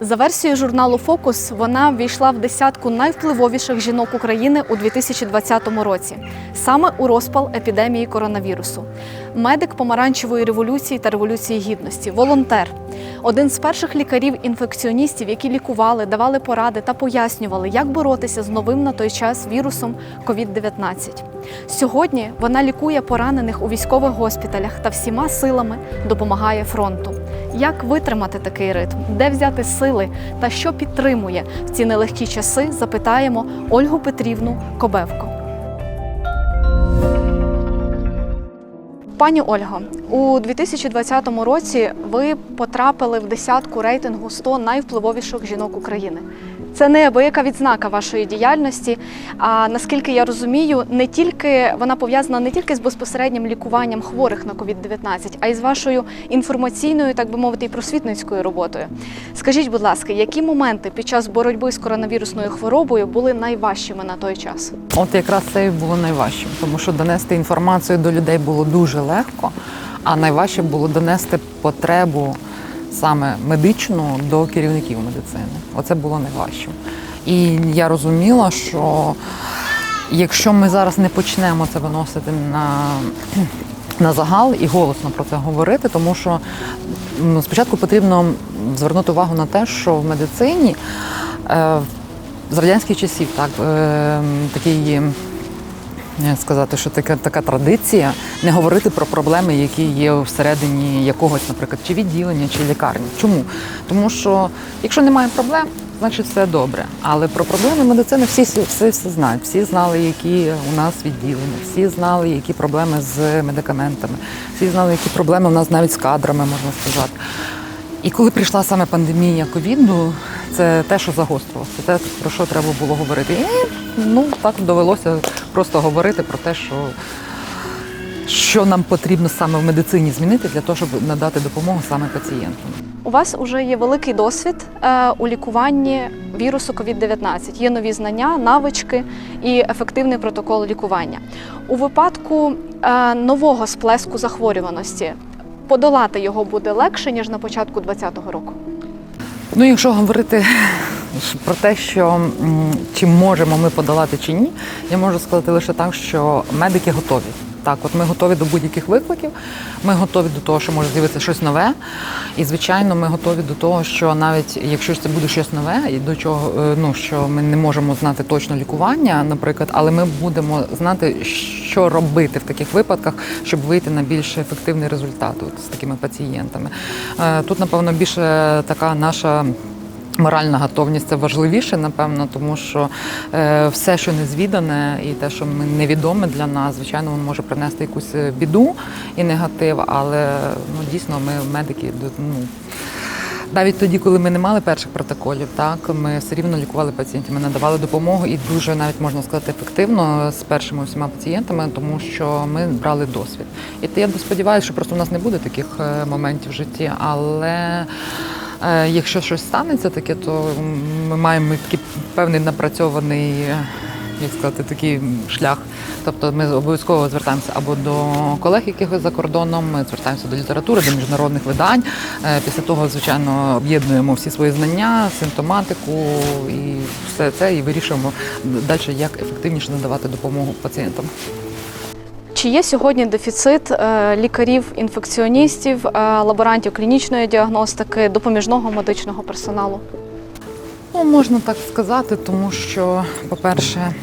За версією журналу Фокус, вона ввійшла в десятку найвпливовіших жінок України у 2020 році, саме у розпал епідемії коронавірусу. Медик помаранчевої революції та революції гідності, волонтер, один з перших лікарів-інфекціоністів, які лікували, давали поради та пояснювали, як боротися з новим на той час вірусом COVID-19. Сьогодні вона лікує поранених у військових госпіталях та всіма силами допомагає фронту. Як витримати такий ритм, де взяти сили та що підтримує в ці нелегкі часи, запитаємо Ольгу Петрівну Кобевко. Пані Ольго, у 2020 році ви потрапили в десятку рейтингу 100 найвпливовіших жінок України. Це неабияка відзнака вашої діяльності. А наскільки я розумію, не тільки вона пов'язана не тільки з безпосереднім лікуванням хворих на COVID-19, а й з вашою інформаційною, так би мовити, і просвітницькою роботою. Скажіть, будь ласка, які моменти під час боротьби з коронавірусною хворобою були найважчими на той час? От якраз це і було найважчим, тому що донести інформацію до людей було дуже легко, а найважче було донести потребу саме медичну до керівників медицини. Оце було найважчим. І я розуміла, що якщо ми зараз не почнемо це виносити на на загал і голосно про це говорити, тому що спочатку потрібно звернути увагу на те, що в медицині е, з радянських часів так, е, такий сказати, що така, така традиція не говорити про проблеми, які є всередині якогось, наприклад, чи відділення, чи лікарні. Чому? Тому що якщо немає проблем, значить все добре. Але про проблеми медицини всі все, все знають. Всі знали, які у нас відділення, всі знали, які проблеми з медикаментами, всі знали, які проблеми у нас навіть з кадрами, можна сказати. І коли прийшла саме пандемія ковіду, це те, що загострилося, це те, про що треба було говорити. І ну так довелося просто говорити про те, що, що нам потрібно саме в медицині змінити для того, щоб надати допомогу саме пацієнтам. У вас вже є великий досвід е, у лікуванні вірусу COVID-19. Є нові знання, навички і ефективний протокол лікування. У випадку е, нового сплеску захворюваності подолати його буде легше ніж на початку 2020 року. Ну, якщо говорити про те, що чи можемо ми подолати чи ні, я можу сказати лише так, що медики готові. Так, от ми готові до будь-яких викликів, ми готові до того, що може з'явитися щось нове. І, звичайно, ми готові до того, що навіть якщо це буде щось нове, і до чого е, ну що ми не можемо знати точно лікування, наприклад, але ми будемо знати, що робити в таких випадках, щоб вийти на більш ефективний результат от, з такими пацієнтами. Е, Тут, напевно, більше така наша. Моральна готовність це важливіше, напевно, тому що е, все, що незвідане, і те, що ми- невідоме для нас, звичайно, воно може принести якусь е, біду і негатив. Але ну дійсно, ми медики ну, навіть тоді, коли ми не мали перших протоколів, так ми все рівно лікували пацієнтів, ми надавали допомогу і дуже навіть можна сказати ефективно з першими всіма пацієнтами, тому що ми брали досвід. І я сподіваюся, що просто у нас не буде таких е, моментів в житті, але. Е, Якщо щось станеться таке, то ми маємо такий певний напрацьований, е, як сказати, такий шлях. Тобто ми обов'язково звертаємося або до колег, якихось за кордоном, ми звертаємося до літератури, до міжнародних видань. Е, Після того, звичайно, об'єднуємо всі свої знання, симптоматику і все це, і вирішуємо далі, як ефективніше надавати допомогу пацієнтам. Чи є сьогодні дефіцит е, лікарів-інфекціоністів, е, лаборантів клінічної діагностики, допоміжного медичного персоналу? Ну, можна так сказати, тому що, по-перше,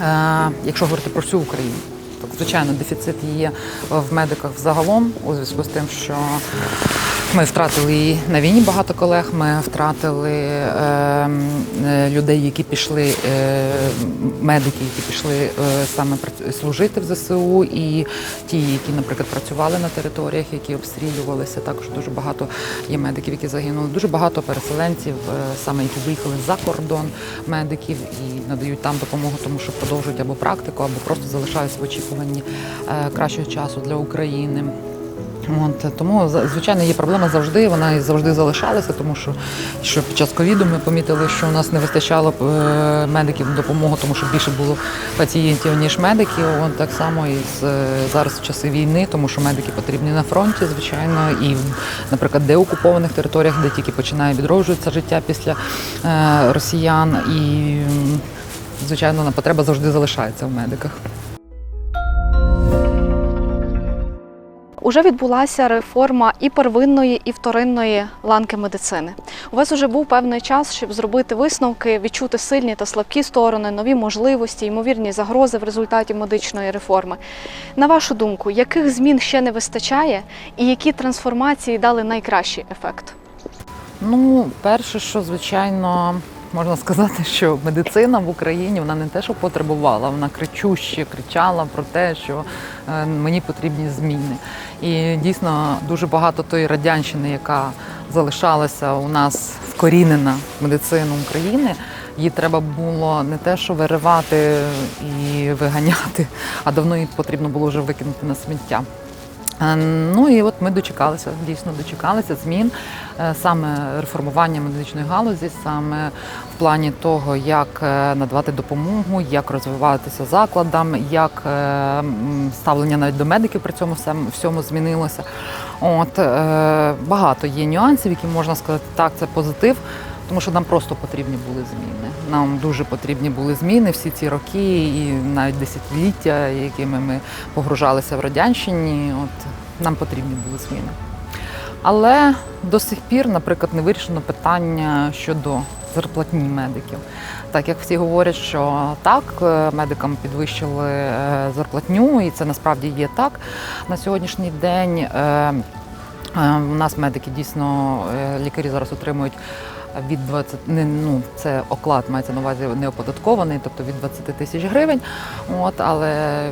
е, якщо говорити про всю Україну, то звичайно дефіцит є в медиках взагалом, у зв'язку з тим, що ми втратили і на війні багато колег. Ми втратили е, е, людей, які пішли, е, медики, які пішли е, саме служити в ЗСУ, і ті, які, наприклад, працювали на територіях, які обстрілювалися. Також дуже багато є медиків, які загинули. Дуже багато переселенців, е, саме які виїхали за кордон медиків і надають там допомогу, тому що продовжують або практику, або просто залишаються в очікуванні е, кращого часу для України. От, тому звичайно є проблема завжди. Вона і завжди залишалася, тому що, що під час ковіду ми помітили, що у нас не вистачало е, медиків допомоги, тому що більше було пацієнтів ніж медиків. От так само і з, е, зараз в часи війни, тому що медики потрібні на фронті, звичайно, і наприклад, деокупованих територіях, де тільки починає відроджуватися життя після е, росіян, і звичайно, потреба завжди залишається в медиках. Уже відбулася реформа і первинної, і вторинної ланки медицини. У вас уже був певний час, щоб зробити висновки, відчути сильні та слабкі сторони, нові можливості, ймовірні загрози в результаті медичної реформи. На вашу думку, яких змін ще не вистачає, і які трансформації дали найкращий ефект? Ну, перше, що звичайно можна сказати, що медицина в Україні вона не те, що потребувала, вона кричуще кричала про те, що е, мені потрібні зміни. І дійсно дуже багато тої радянщини, яка залишалася у нас вкорінена в медицину України. Її треба було не те, що виривати і виганяти, а давно її потрібно було вже викинути на сміття. Е, Ну і от ми дочекалися, дійсно дочекалися змін е, саме реформування медичної галузі, саме в плані того, як е, надавати допомогу, як розвиватися закладам, як ставлення навіть до медиків при цьому всьому змінилося. От багато є нюансів, які можна сказати, так, це позитив. Тому що нам просто потрібні були зміни. Нам дуже потрібні були зміни всі ці роки і навіть десятиліття, якими ми погружалися в радянщині. От нам потрібні були зміни. Але до сих пір, наприклад, не вирішено питання щодо зарплатні медиків. Так як всі говорять, що так, е, медикам підвищили е, зарплатню, і це насправді є так на сьогоднішній день. е, У нас медики дійсно лікарі зараз отримують від 20, не, ну, це оклад мається на увазі не оподаткований, тобто від 20 тисяч гривень, от, але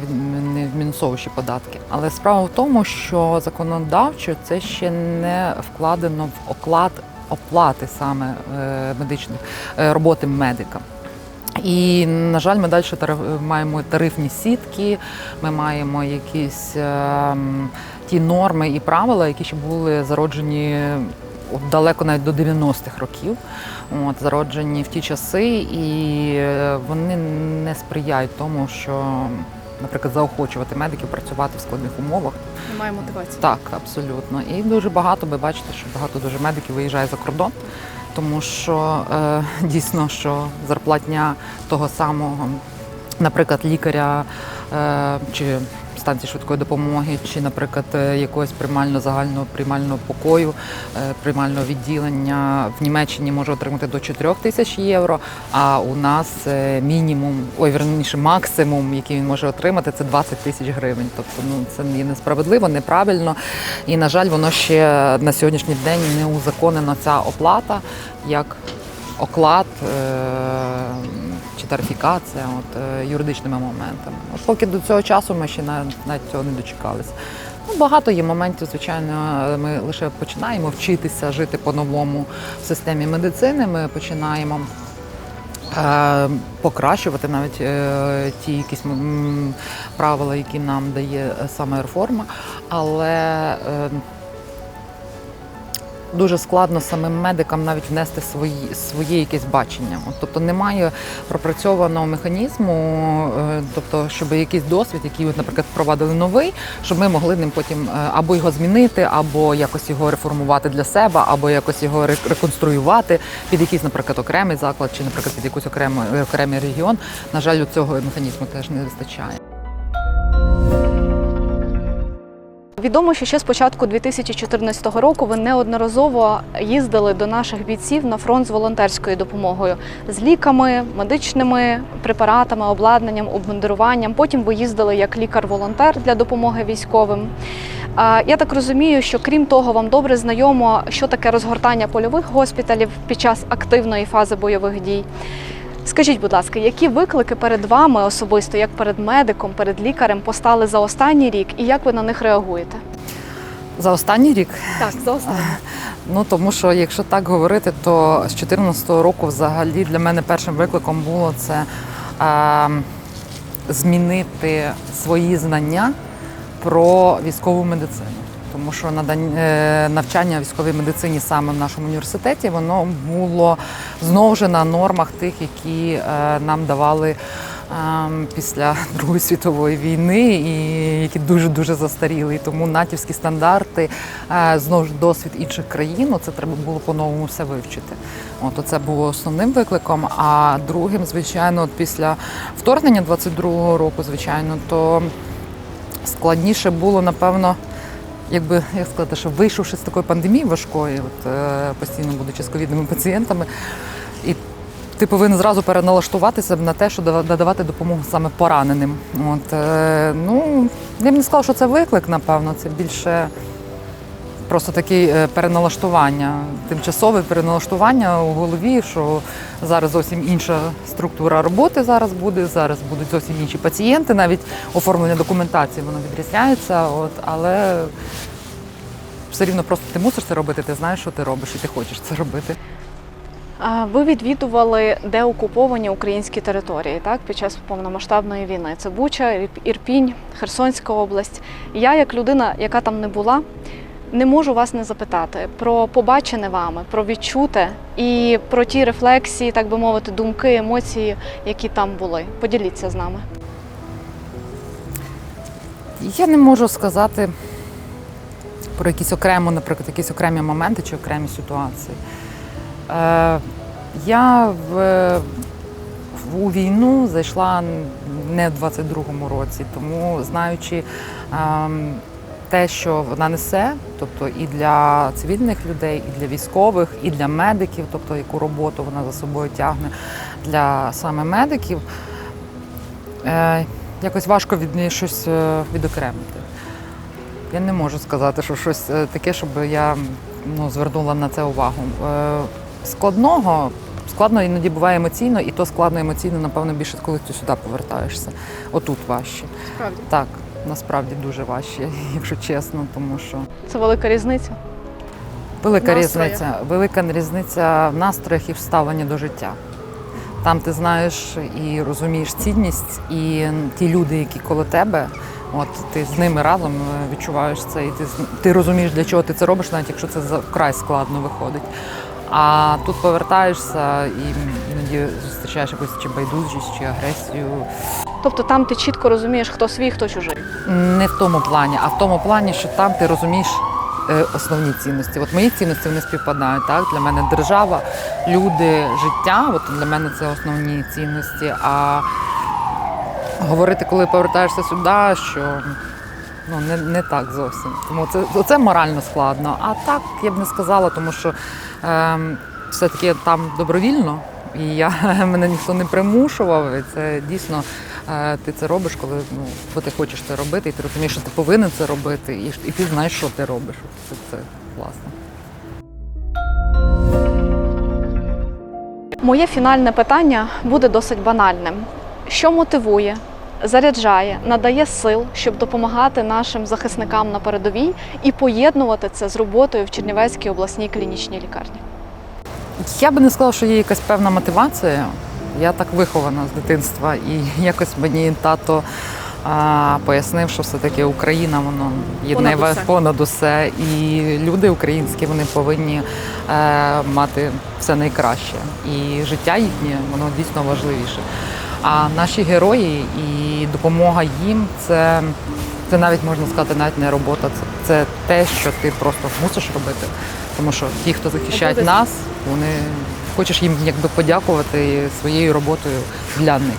не мінусовуючи податки. Але справа в тому, що законодавчо це ще не вкладено в оклад оплати саме е, медичних е, роботи медика. І, на жаль, ми далі тариф- маємо тарифні сітки, ми маємо якісь е, ті норми і правила, які ще були зароджені далеко навіть до 90-х років, от, зароджені в ті часи, і е, вони не сприяють тому, що, наприклад, заохочувати медиків працювати в складних умовах. Немає мотивації. Так, абсолютно. І дуже багато, ви бачите, що багато дуже медиків виїжджає за кордон, тому що е, дійсно, що зарплатня того самого, наприклад, лікаря е, чи станції швидкої допомоги, чи, наприклад, е, якогось приймально загального приймального покою, е, приймального відділення в Німеччині може отримати до 4 тисяч євро. А у нас е, мінімум, ой, верніше, максимум, який він може отримати, це 20 тисяч гривень. Тобто, ну це є несправедливо, неправильно. І на жаль, воно ще на сьогоднішній день не узаконена ця оплата як оклад е, чи тарифікація от, е, юридичними моментами. От поки до цього часу ми ще навіть, навіть цього не дочекалися. Ну, багато є моментів, звичайно, ми лише починаємо вчитися жити по-новому в системі медицини. Ми починаємо е, покращувати навіть е, ті якісь правила, які нам дає е, саме реформа. Але е, дуже складно самим медикам навіть внести свої, своє якесь бачення. От, тобто немає пропрацьованого механізму, е, тобто, щоб якийсь досвід, який, наприклад, впровадили новий, щоб ми могли ним потім е, або його змінити, або якось його реформувати для себе, або якось його реконструювати під якийсь, наприклад, окремий заклад, чи, наприклад, під якийсь окремий, окремий регіон. На жаль, у цього механізму теж не вистачає. Відомо, що ще з початку 2014 року ви неодноразово їздили до наших бійців на фронт з волонтерською допомогою з ліками, медичними препаратами, обладнанням, обмундируванням. Потім ви їздили як лікар-волонтер для допомоги військовим. Я так розумію, що крім того, вам добре знайомо, що таке розгортання польових госпіталів під час активної фази бойових дій. Скажіть, будь ласка, які виклики перед вами особисто, як перед медиком, перед лікарем, постали за останній рік, і як ви на них реагуєте? За останній рік Так, за останній. Ну тому що якщо так говорити, то з 2014 року взагалі для мене першим викликом було це е, змінити свої знання про військову медицину. Тому що е, навчання військовій медицині саме в нашому університеті воно було знову ж на нормах тих, які е, нам давали ем, після Другої світової війни, і які дуже дуже застаріли. І тому натівські стандарти, е, знову ж досвід інших країн. Це треба було по-новому все вивчити. От це було основним викликом. А другим, звичайно, от після вторгнення 22-го року, звичайно, то складніше було, напевно, якби як сказати, що вийшовши з такої пандемії важкої, от, е, постійно будучи з ковідними пацієнтами, і ти повинен зразу переналаштуватися на те, що надавати допомогу саме пораненим. От, е, ну, я б не сказала, що це виклик, напевно, це більше. Просто таке переналаштування, тимчасове переналаштування у голові, що зараз зовсім інша структура роботи зараз буде, зараз будуть зовсім інші пацієнти, навіть оформлення документації воно відрізняється, от, але все рівно просто ти мусиш це робити, ти знаєш, що ти робиш, і ти хочеш це робити. А Ви відвідували деокуповані українські території так під час повномасштабної війни. Це Буча, Ірпінь, Херсонська область. Я, як людина, яка там не була, не можу вас не запитати про побачене вами, про відчуте і про ті рефлексії, так би мовити, думки, емоції, які там були. Поділіться з нами. Я не можу сказати про якісь окремо, наприклад, якісь окремі моменти чи окремі ситуації. Е, я в, у війну зайшла не в 22-му році, тому знаючи ем, те, що вона несе, тобто і для цивільних людей, і для військових, і для медиків, тобто яку роботу вона за собою тягне для саме медиків. Е, якось важко від неї щось е, відокремити. Я не можу сказати, що щось е, таке, щоб я ну, звернула на це увагу. Е, Складного, складно іноді буває емоційно, і то складно емоційно, напевно, більше, коли ти сюди повертаєшся. Отут важче. Справді Так, насправді дуже важче, якщо чесно, тому що це велика різниця. Велика Настроях. різниця. Велика різниця в настроях і в ставленні до життя. Там ти знаєш і розумієш цінність, і ті люди, які коло тебе, от ти з ними разом е, відчуваєш це, і ти, з- ти розумієш, для чого ти це робиш, навіть якщо це за- вкрай складно виходить. А тут повертаєшся і іноді зустрічаєш якусь чи байдужість, чи агресію. Тобто там ти чітко розумієш, хто свій, хто чужий. Не в тому плані, а в тому плані, що там ти розумієш е, основні цінності. От мої цінності вони співпадають. Так? Для мене держава, люди, життя. От для мене це основні цінності. А говорити, коли повертаєшся сюди, що ну, не, не так зовсім. Тому це, це морально складно. А так я б не сказала, тому що ем, все-таки там добровільно. І я, мене ніхто не примушував. І це дійсно е, ти це робиш, коли ну, бо ти хочеш це робити, і ти розумієш, що ти повинен це робити, і, і ти знаєш, що ти робиш. Це, це класно. Моє фінальне питання буде досить банальним. Що мотивує, заряджає, надає сил, щоб допомагати нашим захисникам на передовій і поєднувати це з роботою в Чернівецькій обласній клінічній лікарні? Я би не сказала, що є якась певна мотивація. Я так вихована з дитинства, і якось мені тато а, пояснив, що все-таки Україна воно єднає Понад усе. понад усе. І люди українські вони повинні е, мати все найкраще. І життя їхнє воно дійсно важливіше. А наші герої і допомога їм це, це навіть можна сказати, навіть не робота. Це, це те, що ти просто мусиш робити. Тому що ті, хто захищають нас, вони хочеш їм якби подякувати своєю роботою для них.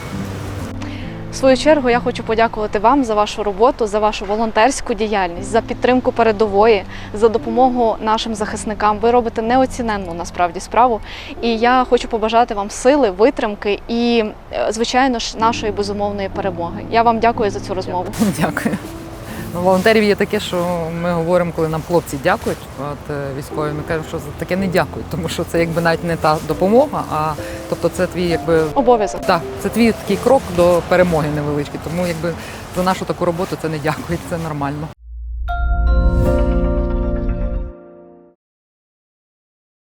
В свою чергу я хочу подякувати вам за вашу роботу, за вашу волонтерську діяльність, за підтримку передової, за допомогу нашим захисникам. Ви робите неоціненну насправді справу. І я хочу побажати вам сили, витримки і, е, звичайно ж, нашої безумовної перемоги. Я вам дякую за цю розмову. Дякую. Ну, волонтерів є таке, що ми говоримо, коли нам хлопці дякують, от е, військові, ми кажемо, що за таке не дякують, тому що це якби навіть не та допомога, а тобто це твій якби Обов'язок. так, це твій такий крок до перемоги невеличкий. Тому якби за нашу таку роботу це не дякують, це нормально.